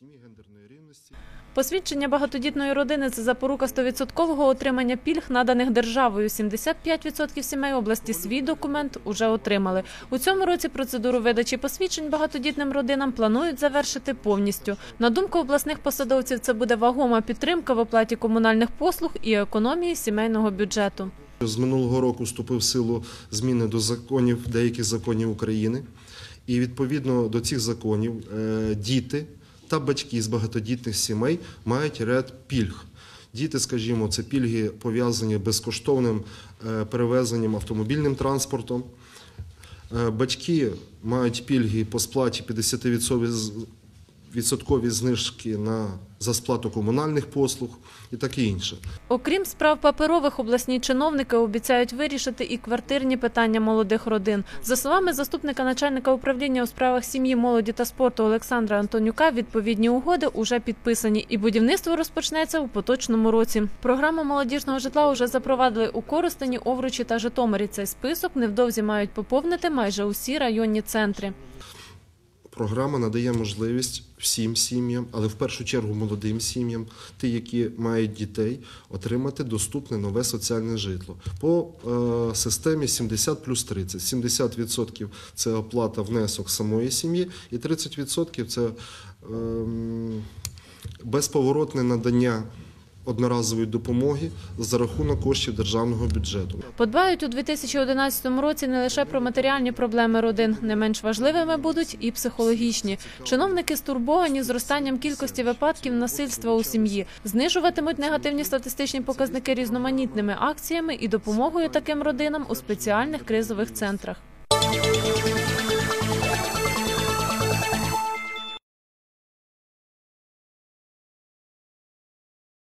сім'ї, гендерної рівності. Посвідчення багатодітної родини – це запорука 100% отримання пільг, наданих державою. 75% сімей області свій документ уже отримали. У цьому році процедуру видачі посвідчень багатодітним родинам планують завершити повністю. На думку обласних посадовців, це буде вагома підтримка в оплаті комунальних послуг і економії сімейного бюджету. З минулого року вступив в силу зміни до законів деяких законів України, і відповідно до цих законів е, діти та батьки з багатодітних сімей мають ряд пільг. Діти, скажімо, це пільги пов'язані безкоштовним е, перевезенням автомобільним транспортом. Е, Батьки мають пільги по сплаті 50% з- відсоткові знижки на за сплату комунальних послуг і таке інше. Окрім справ паперових, обласні чиновники обіцяють вирішити і квартирні питання молодих родин. За словами заступника начальника управління у справах сім'ї, молоді та спорту Олександра Антонюка, відповідні угоди уже підписані, і будівництво розпочнеться у поточному році. Програму молодіжного житла вже запровадили у Коростені, Овручі та Житомирі. Цей список невдовзі мають поповнити майже усі районні центри. Програма надає можливість всім сім'ям, але в першу чергу молодим сім'ям, ті, які мають дітей, отримати доступне нове соціальне житло по е, системі 70 плюс 30. 70% – це оплата внесок самої сім'ї, і 30% – це ем, безповоротне надання одноразової допомоги за рахунок коштів державного бюджету. Подбають у 2011 році не лише про матеріальні проблеми родин, не менш важливими будуть і психологічні. Чиновники стурбовані зростанням кількості випадків насильства у сім'ї, знижуватимуть негативні статистичні показники різноманітними акціями і допомогою таким родинам у спеціальних кризових центрах.